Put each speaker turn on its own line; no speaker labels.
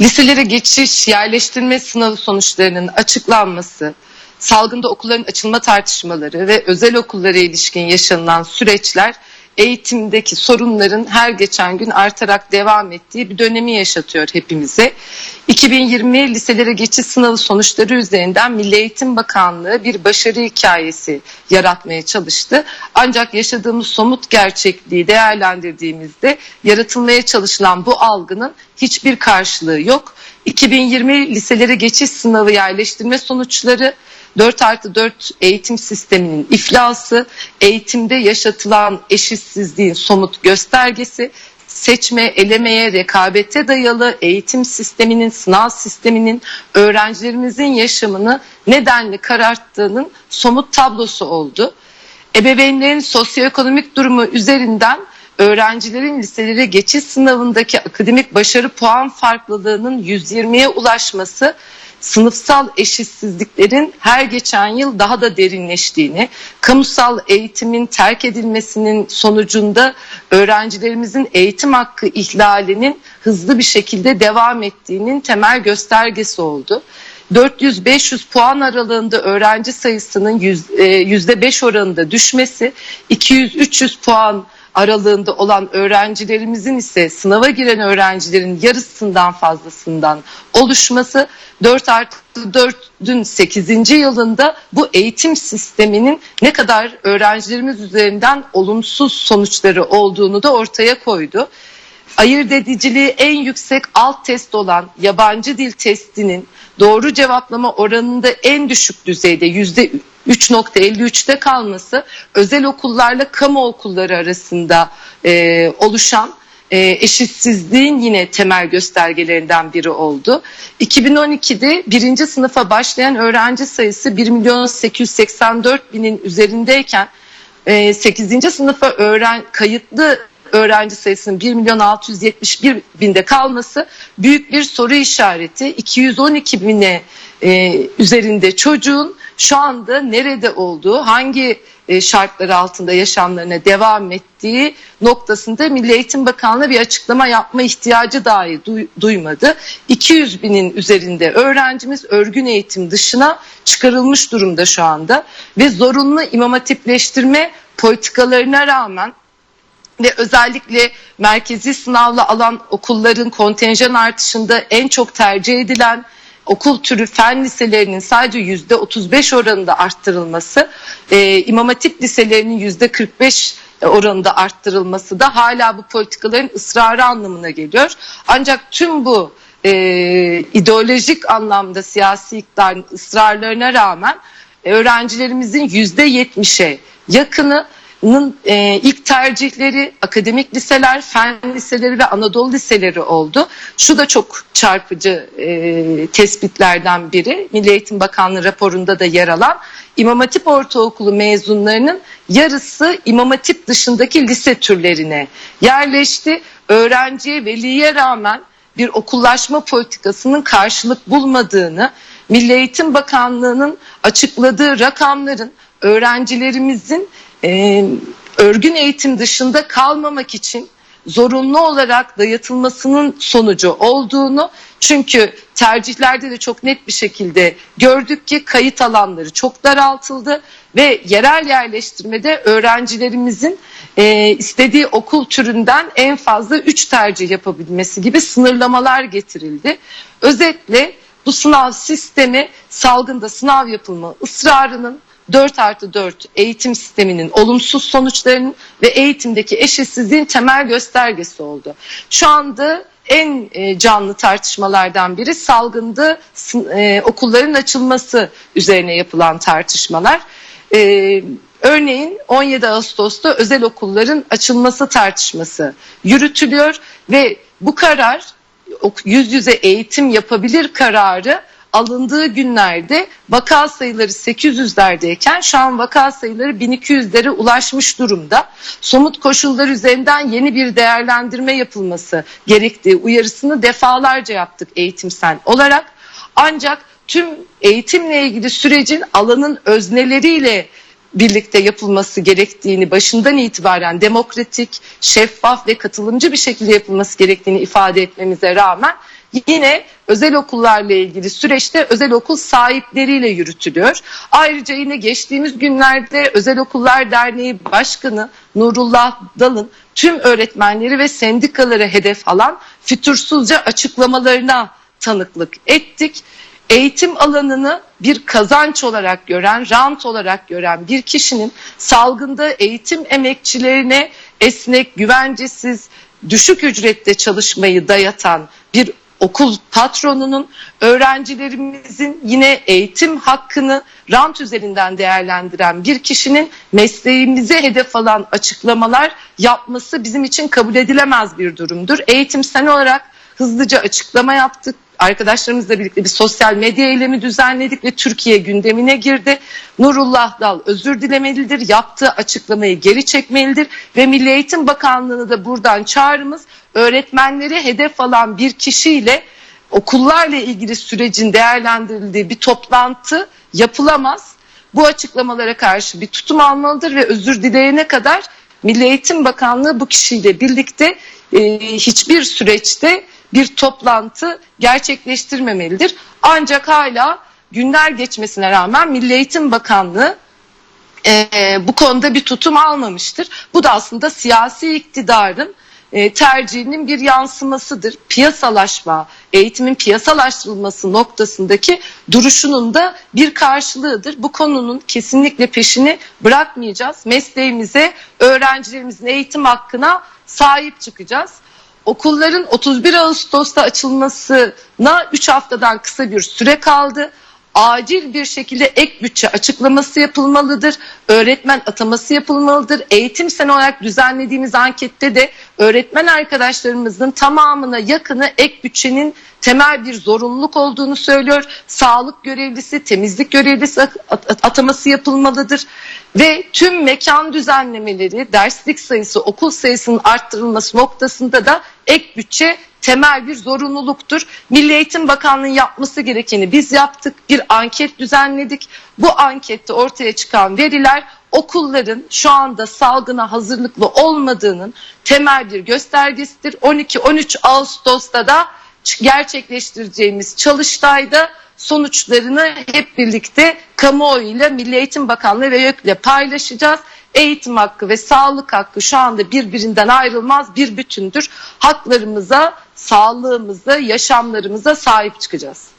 Liselere geçiş yerleştirme sınavı sonuçlarının açıklanması, salgında okulların açılma tartışmaları ve özel okullara ilişkin yaşanılan süreçler eğitimdeki sorunların her geçen gün artarak devam ettiği bir dönemi yaşatıyor hepimize. 2020 liselere geçiş sınavı sonuçları üzerinden Milli Eğitim Bakanlığı bir başarı hikayesi yaratmaya çalıştı. Ancak yaşadığımız somut gerçekliği değerlendirdiğimizde yaratılmaya çalışılan bu algının hiçbir karşılığı yok. 2020 liselere geçiş sınavı yerleştirme sonuçları 4 artı 4 eğitim sisteminin iflası, eğitimde yaşatılan eşitsizliğin somut göstergesi, seçme, elemeye, rekabete dayalı eğitim sisteminin, sınav sisteminin öğrencilerimizin yaşamını nedenli kararttığının somut tablosu oldu. Ebeveynlerin sosyoekonomik durumu üzerinden öğrencilerin liselere geçiş sınavındaki akademik başarı puan farklılığının 120'ye ulaşması sınıfsal eşitsizliklerin her geçen yıl daha da derinleştiğini, kamusal eğitimin terk edilmesinin sonucunda öğrencilerimizin eğitim hakkı ihlalinin hızlı bir şekilde devam ettiğinin temel göstergesi oldu. 400-500 puan aralığında öğrenci sayısının %5 oranında düşmesi, 200-300 puan aralığında olan öğrencilerimizin ise sınava giren öğrencilerin yarısından fazlasından oluşması 4 artı 4'ün 8. yılında bu eğitim sisteminin ne kadar öğrencilerimiz üzerinden olumsuz sonuçları olduğunu da ortaya koydu. Ayırt ediciliği en yüksek alt test olan yabancı dil testinin doğru cevaplama oranında en düşük düzeyde yüzde 3.53'te kalması özel okullarla kamu okulları arasında e, oluşan e, eşitsizliğin yine temel göstergelerinden biri oldu. 2012'de birinci sınıfa başlayan öğrenci sayısı 1 milyon 884 binin üzerindeyken e, 8. sınıfa öğren kayıtlı öğrenci sayısının 1 milyon 671 binde kalması büyük bir soru işareti. 212 bine e, üzerinde çocuğun şu anda nerede olduğu, hangi e, şartlar altında yaşamlarına devam ettiği noktasında Milli Eğitim Bakanlığı bir açıklama yapma ihtiyacı dahi duymadı. 200 binin üzerinde öğrencimiz örgün eğitim dışına çıkarılmış durumda şu anda ve zorunlu imam hatipleştirme politikalarına rağmen ve özellikle merkezi sınavla alan okulların kontenjan artışında en çok tercih edilen okul türü fen liselerinin sadece yüzde 35 oranında arttırılması, e, İmam Hatip liselerinin yüzde 45 oranında arttırılması da hala bu politikaların ısrarı anlamına geliyor. Ancak tüm bu e, ideolojik anlamda siyasi iktidarın ısrarlarına rağmen öğrencilerimizin yüzde 70'e yakını e, ilk tercihleri akademik liseler, fen liseleri ve Anadolu liseleri oldu. Şu da çok çarpıcı e, tespitlerden biri. Milli Eğitim Bakanlığı raporunda da yer alan İmam Hatip Ortaokulu mezunlarının yarısı İmam Hatip dışındaki lise türlerine yerleşti. Öğrenciye, veliye rağmen bir okullaşma politikasının karşılık bulmadığını, Milli Eğitim Bakanlığı'nın açıkladığı rakamların öğrencilerimizin e, örgün eğitim dışında kalmamak için zorunlu olarak dayatılmasının sonucu olduğunu çünkü tercihlerde de çok net bir şekilde gördük ki kayıt alanları çok daraltıldı ve yerel yerleştirmede öğrencilerimizin e, istediği okul türünden en fazla 3 tercih yapabilmesi gibi sınırlamalar getirildi. Özetle bu sınav sistemi salgında sınav yapılma ısrarının 4 artı 4 eğitim sisteminin olumsuz sonuçlarının ve eğitimdeki eşitsizliğin temel göstergesi oldu. Şu anda en e, canlı tartışmalardan biri salgında e, okulların açılması üzerine yapılan tartışmalar. E, örneğin 17 Ağustos'ta özel okulların açılması tartışması yürütülüyor ve bu karar yüz yüze eğitim yapabilir kararı alındığı günlerde vaka sayıları 800'lerdeyken şu an vaka sayıları 1200'lere ulaşmış durumda. Somut koşullar üzerinden yeni bir değerlendirme yapılması gerektiği uyarısını defalarca yaptık eğitimsel olarak. Ancak tüm eğitimle ilgili sürecin alanın özneleriyle birlikte yapılması gerektiğini başından itibaren demokratik, şeffaf ve katılımcı bir şekilde yapılması gerektiğini ifade etmemize rağmen yine özel okullarla ilgili süreçte özel okul sahipleriyle yürütülüyor. Ayrıca yine geçtiğimiz günlerde Özel Okullar Derneği Başkanı Nurullah Dal'ın tüm öğretmenleri ve sendikaları hedef alan fütursuzca açıklamalarına tanıklık ettik. Eğitim alanını bir kazanç olarak gören, rant olarak gören bir kişinin salgında eğitim emekçilerine esnek, güvencesiz, düşük ücrette çalışmayı dayatan bir okul patronunun öğrencilerimizin yine eğitim hakkını rant üzerinden değerlendiren bir kişinin mesleğimize hedef alan açıklamalar yapması bizim için kabul edilemez bir durumdur. Eğitimsel olarak hızlıca açıklama yaptık. Arkadaşlarımızla birlikte bir sosyal medya eylemi düzenledik ve Türkiye gündemine girdi. Nurullah Dal özür dilemelidir, yaptığı açıklamayı geri çekmelidir ve Milli Eğitim Bakanlığı'nı da buradan çağrımız öğretmenleri hedef alan bir kişiyle okullarla ilgili sürecin değerlendirildiği bir toplantı yapılamaz. Bu açıklamalara karşı bir tutum almalıdır ve özür dileyene kadar Milli Eğitim Bakanlığı bu kişiyle birlikte e, hiçbir süreçte bir toplantı gerçekleştirmemelidir. Ancak hala günler geçmesine rağmen Milli Eğitim Bakanlığı e, bu konuda bir tutum almamıştır. Bu da aslında siyasi iktidarın e, tercihinin bir yansımasıdır. Piyasalaşma, eğitimin piyasalaştırılması noktasındaki duruşunun da bir karşılığıdır. Bu konunun kesinlikle peşini bırakmayacağız. Mesleğimize, öğrencilerimizin eğitim hakkına sahip çıkacağız. Okulların 31 Ağustos'ta açılmasına 3 haftadan kısa bir süre kaldı. Acil bir şekilde ek bütçe açıklaması yapılmalıdır. Öğretmen ataması yapılmalıdır. Eğitim sene olarak düzenlediğimiz ankette de öğretmen arkadaşlarımızın tamamına yakını ek bütçenin temel bir zorunluluk olduğunu söylüyor. Sağlık görevlisi, temizlik görevlisi at- at- ataması yapılmalıdır. Ve tüm mekan düzenlemeleri, derslik sayısı, okul sayısının arttırılması noktasında da ek bütçe temel bir zorunluluktur. Milli Eğitim Bakanlığı yapması gerekeni biz yaptık. Bir anket düzenledik. Bu ankette ortaya çıkan veriler okulların şu anda salgına hazırlıklı olmadığının temel bir göstergesidir. 12-13 Ağustos'ta da gerçekleştireceğimiz çalıştayda sonuçlarını hep birlikte kamuoyuyla Milli Eğitim Bakanlığı ve YÖK'le paylaşacağız. Eğitim hakkı ve sağlık hakkı şu anda birbirinden ayrılmaz bir bütündür. Haklarımıza, sağlığımıza, yaşamlarımıza sahip çıkacağız.